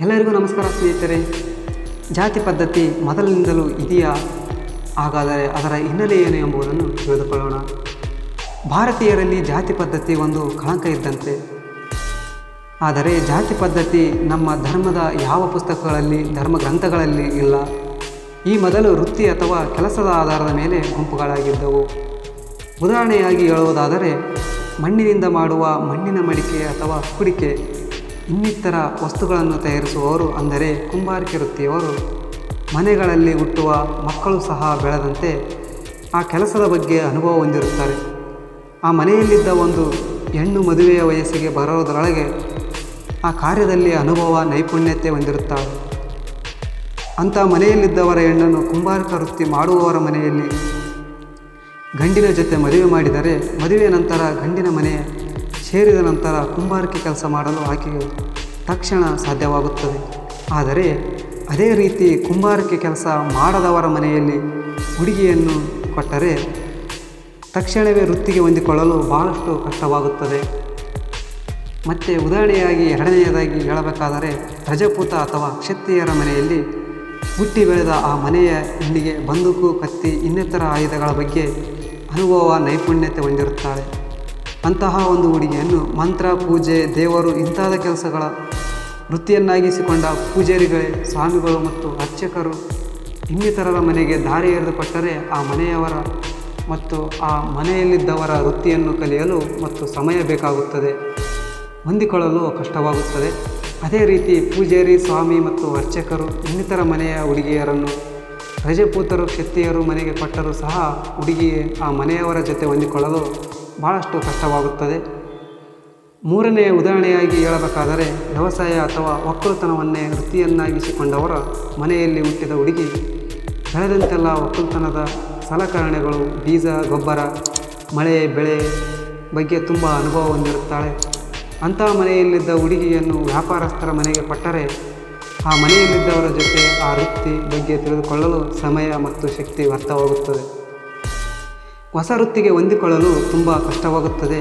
ಎಲ್ಲರಿಗೂ ನಮಸ್ಕಾರ ಸ್ನೇಹಿತರೆ. ಜಾತಿ ಪದ್ಧತಿ ಮೊದಲಿನಿಂದಲೂ ಇದೆಯಾ? ಹಾಗಾದರೆ ಅದರ ಹಿನ್ನೆಲೆ ಏನು ಎಂಬುದನ್ನು ತಿಳಿದುಕೊಳ್ಳೋಣ. ಭಾರತೀಯರಲ್ಲಿ ಜಾತಿ ಪದ್ಧತಿ ಒಂದು ಕಳಂಕ ಇದ್ದಂತೆ. ಆದರೆ ಜಾತಿ ಪದ್ಧತಿ ನಮ್ಮ ಧರ್ಮದ ಯಾವ ಪುಸ್ತಕಗಳಲ್ಲಿ, ಧರ್ಮ ಗ್ರಂಥಗಳಲ್ಲಿ ಇಲ್ಲ. ಈ ಮೊದಲು ವೃತ್ತಿ ಅಥವಾ ಕೆಲಸದ ಆಧಾರದ ಮೇಲೆ ಗುಂಪುಗಳಾಗಿದ್ದವು. ಉದಾಹರಣೆಯಾಗಿ ಹೇಳುವುದಾದರೆ, ಮಣ್ಣಿನಿಂದ ಮಾಡುವ ಮಣ್ಣಿನ ಮಡಿಕೆ ಅಥವಾ ಕುಡಿಕೆ. ಇನ್ನಿತರ ವಸ್ತುಗಳನ್ನು ತಯಾರಿಸುವವರು ಅಂದರೆ ಕುಂಬಾರಿಕೆ ವೃತ್ತಿಯವರು, ಮನೆಗಳಲ್ಲಿ ಹುಟ್ಟುವ ಮಕ್ಕಳು ಸಹ ಬೆಳೆದಂತೆ ಆ ಕೆಲಸದ ಬಗ್ಗೆ ಅನುಭವ ಹೊಂದಿರುತ್ತಾರೆ. ಆ ಮನೆಯಲ್ಲಿದ್ದ ಒಂದು ಹೆಣ್ಣು ಮದುವೆಯ ವಯಸ್ಸಿಗೆ ಬರೋದರೊಳಗೆ ಆ ಕಾರ್ಯದಲ್ಲಿ ಅನುಭವ, ನೈಪುಣ್ಯತೆ ಹೊಂದಿರುತ್ತಾಳೆ ಅಂಥ ಮನೆಯಲ್ಲಿದ್ದವರ ಹೆಣ್ಣನ್ನು ಕುಂಬಾರಿಕ ವೃತ್ತಿ ಮಾಡುವವರ ಮನೆಯಲ್ಲಿ ಗಂಡಿನ ಜೊತೆ ಮದುವೆ ಮಾಡಿದರೆ ಮದುವೆಯ ನಂತರ ಗಂಡಿನ ಮನೆ ಸೇರಿದ ನಂತರ ಕುಂಬಾರಿಕೆ ಕೆಲಸ ಮಾಡಲು ಆಕೆಗೆ ತಕ್ಷಣ ಸಾಧ್ಯವಾಗುತ್ತದೆ. ಆದರೆ ಅದೇ ರೀತಿ ಕುಂಬಾರಿಕೆ ಕೆಲಸ ಮಾಡದವರ ಮನೆಯಲ್ಲಿ ಹುಡುಗಿಯನ್ನು ಕೊಟ್ಟರೆ ತಕ್ಷಣವೇ ವೃತ್ತಿಗೆ ಹೊಂದಿಕೊಳ್ಳಲು ಬಹಳಷ್ಟು ಕಷ್ಟವಾಗುತ್ತದೆ. ಮತ್ತು ಉದಾಹರಣೆಯಾಗಿ ಎರಡನೆಯದಾಗಿ ಹೇಳಬೇಕಾದರೆ ರಜಪೂತ ಅಥವಾ ಕ್ಷತ್ರಿಯರ ಮನೆಯಲ್ಲಿ ಹುಟ್ಟಿ ಬೆಳೆದ ಆ ಮನೆಯ ಹೆಣ್ಣಿಗೆ ಬಂದೂಕು, ಕತ್ತಿ ಇನ್ನಿತರ ಆಯುಧಗಳ ಬಗ್ಗೆ ಅನುಭವ ನೈಪುಣ್ಯತೆ ಹೊಂದಿರುತ್ತಾಳೆ. ಅಂತಹ ಒಂದು ಹುಡುಗಿಯನ್ನು ಮಂತ್ರ, ಪೂಜೆ, ದೇವರು ಇಂತಹದ ಕೆಲಸಗಳ ವೃತ್ತಿಯನ್ನಾಗಿಸಿಕೊಂಡ ಪೂಜಾರಿಗಳೇ, ಸ್ವಾಮಿಗಳು ಮತ್ತು ಅರ್ಚಕರು ಇನ್ನಿತರರ ಮನೆಗೆ ದಾರಿ ಎರೆದುಕೊಟ್ಟರೆ ಆ ಮನೆಯವರ ಮತ್ತು ಆ ಮನೆಯಲ್ಲಿದ್ದವರ ವೃತ್ತಿಯನ್ನು ಕಲಿಯಲು ಮತ್ತು ಸಮಯ ಬೇಕಾಗುತ್ತದೆ, ಹೊಂದಿಕೊಳ್ಳಲು ಕಷ್ಟವಾಗುತ್ತದೆ. ಅದೇ ರೀತಿ ಪೂಜಾರಿ, ಸ್ವಾಮಿ ಮತ್ತು ಅರ್ಚಕರು ಇನ್ನಿತರ ಮನೆಯ ಹುಡುಗಿಯರನ್ನು ರಜಪೂತರು, ಕ್ಷತ್ರಿಯರು ಮನೆಗೆ ಕೊಟ್ಟರೂ ಸಹ ಹುಡುಗಿಯೇ ಆ ಮನೆಯವರ ಜೊತೆ ಹೊಂದಿಕೊಳ್ಳಲು ಭಾಳಷ್ಟು ಕಷ್ಟವಾಗುತ್ತದೆ. ಮೂರನೆಯ ಉದಾಹರಣೆಯಾಗಿ ಹೇಳಬೇಕಾದರೆ, ವ್ಯವಸಾಯ ಅಥವಾ ಒಕ್ಕಲುತನವನ್ನೇ ವೃತ್ತಿಯನ್ನಾಗಿಸಿಕೊಂಡವರ ಮನೆಯಲ್ಲಿ ಹುಟ್ಟಿದ ಹುಡುಗಿ, ಬೆಳೆದಂತೆಲ್ಲ ಒಕ್ಕಲುತನದ ಸಲಕರಣೆಗಳು ಬೀಜ, ಗೊಬ್ಬರ, ಮಳೆ, ಬೆಳೆ ಬಗ್ಗೆ ತುಂಬ ಅನುಭವ ಹೊಂದಿರುತ್ತಾಳೆ. ಅಂತಹ ಮನೆಯಲ್ಲಿದ್ದ ಹುಡುಗಿಯನ್ನು ವ್ಯಾಪಾರಸ್ಥರ ಮನೆಗೆ ಕೊಟ್ಟರೆ, ಆ ಮನೆಯಲ್ಲಿದ್ದವರ ಜೊತೆ ಆ ವೃತ್ತಿ ಬಗ್ಗೆ ತಿಳಿದುಕೊಳ್ಳಲು ಸಮಯ ಮತ್ತು ಶಕ್ತಿ ವ್ಯರ್ಥವಾಗುತ್ತದೆ. ಹೊಸ ವೃತ್ತಿಗೆ ಹೊಂದಿಕೊಳ್ಳಲು ತುಂಬ ಕಷ್ಟವಾಗುತ್ತದೆ.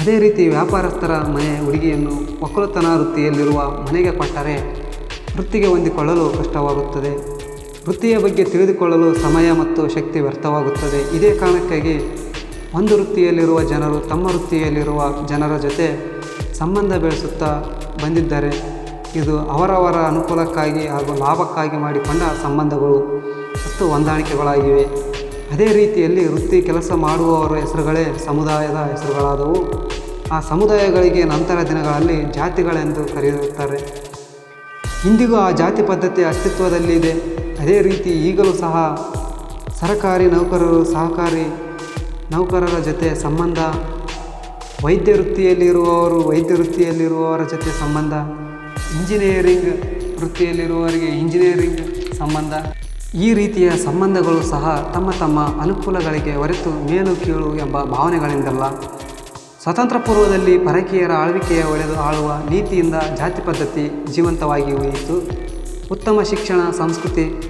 ಅದೇ ರೀತಿ ವ್ಯಾಪಾರಸ್ಥರ ಮನೆ, ಹುಡುಗಿಯನ್ನು ಒಕ್ಕಲುತನ ವೃತ್ತಿಯಲ್ಲಿರುವ ಮನೆಗೆ ಕೊಟ್ಟರೆ ವೃತ್ತಿಗೆ ಹೊಂದಿಕೊಳ್ಳಲು ಕಷ್ಟವಾಗುತ್ತದೆ. ವೃತ್ತಿಯ ಬಗ್ಗೆ ತಿಳಿದುಕೊಳ್ಳಲು ಸಮಯ ಮತ್ತು ಶಕ್ತಿ ವ್ಯರ್ಥವಾಗುತ್ತದೆ. ಇದೇ ಕಾರಣಕ್ಕಾಗಿ ಒಂದು ವೃತ್ತಿಯಲ್ಲಿರುವ ಜನರು ತಮ್ಮ ವೃತ್ತಿಯಲ್ಲಿರುವ ಜನರ ಜೊತೆ ಸಂಬಂಧ ಬೆಳೆಸುತ್ತಾ ಬಂದಿದ್ದಾರೆ ಇದು ಅವರವರ ಅನುಕೂಲಕ್ಕಾಗಿ ಹಾಗೂ ಲಾಭಕ್ಕಾಗಿ ಮಾಡಿಕೊಂಡ ಸಂಬಂಧಗಳು ಮತ್ತು ಹೊಂದಾಣಿಕೆಗಳಾಗಿವೆ. ಅದೇ ರೀತಿಯಲ್ಲಿ ವೃತ್ತಿ ಕೆಲಸ ಮಾಡುವವರ ಹೆಸರುಗಳೇ ಸಮುದಾಯದ ಹೆಸರುಗಳಾದವು. ಆ ಸಮುದಾಯಗಳಿಗೆ ನಂತರ ದಿನಗಳಲ್ಲಿ ಜಾತಿಗಳೆಂದು ಕರೆಯುತ್ತಾರೆ. ಇಂದಿಗೂ ಆ ಜಾತಿ ಪದ್ಧತಿ ಅಸ್ತಿತ್ವದಲ್ಲಿದೆ ಅದೇ ರೀತಿ ಈಗಲೂ ಸಹ ಸರಕಾರಿ ನೌಕರರು ಸಹಕಾರಿ ನೌಕರರ ಜೊತೆ ಸಂಬಂಧ, ವೈದ್ಯ ವೃತ್ತಿಯಲ್ಲಿರುವವರು ವೈದ್ಯ ವೃತ್ತಿಯಲ್ಲಿರುವವರ ಜೊತೆ ಸಂಬಂಧ, ಇಂಜಿನಿಯರಿಂಗ್ ವೃತ್ತಿಯಲ್ಲಿರುವವರಿಗೆ ಇಂಜಿನಿಯರಿಂಗ್ ಸಂಬಂಧ. ಈ ರೀತಿಯ ಸಂಬಂಧಗಳು ಸಹ ತಮ್ಮ ತಮ್ಮ ಅನುಕೂಲಗಳಿಗೆ ಹೊರತು ಮೇಲು ಕೀಳು ಎಂಬ ಭಾವನೆಗಳಿಂದಲ್ಲ. ಸ್ವತಂತ್ರ ಪೂರ್ವದಲ್ಲಿ ಪರಕೀಯರ ಆಳ್ವಿಕೆಯ ಒಡೆದು ಆಳುವ ನೀತಿಯಿಂದ ಜಾತಿ ಪದ್ಧತಿ ಜೀವಂತವಾಗಿ ಉಳಿಯಿತು. ಉತ್ತಮ ಶಿಕ್ಷಣ, ಸಂಸ್ಕೃತಿ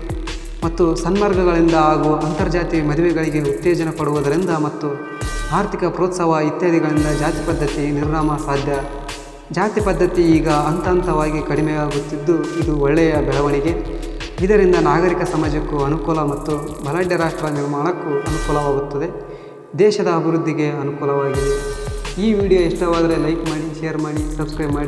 ಮತ್ತು ಸನ್ಮಾರ್ಗಗಳಿಂದ ಹಾಗೂ ಅಂತರ್ಜಾತಿ ಮದುವೆಗಳಿಗೆ ಉತ್ತೇಜನ ಕೊಡುವುದರಿಂದ ಮತ್ತು ಆರ್ಥಿಕ ಪ್ರೋತ್ಸಾಹ ಇತ್ಯಾದಿಗಳಿಂದ ಜಾತಿ ಪದ್ಧತಿ ನಿರ್ನಾಮ ಸಾಧ್ಯ. ಜಾತಿ ಪದ್ಧತಿ ಈಗ ಹಂತ ಹಂತವಾಗಿ ಕಡಿಮೆಯಾಗುತ್ತಿದ್ದು ಇದು ಒಳ್ಳೆಯ ಬೆಳವಣಿಗೆ. ಇದರಿಂದ ನಾಗರಿಕ ಸಮಾಜಕ್ಕೂ ಅನುಕೂಲ ಮತ್ತು ಬಲಾಢ್ಯ ರಾಷ್ಟ್ರ ನಿರ್ಮಾಣಕ್ಕೂ ಅನುಕೂಲವಾಗುತ್ತದೆ. ದೇಶದ ಅಭಿವೃದ್ಧಿಗೆ ಅನುಕೂಲವಾಗಿದೆ. ಈ ವಿಡಿಯೋ ಇಷ್ಟವಾದರೆ ಲೈಕ್ ಮಾಡಿ, ಶೇರ್ ಮಾಡಿ, ಸಬ್ಸ್ಕ್ರೈಬ್ ಮಾಡಿ.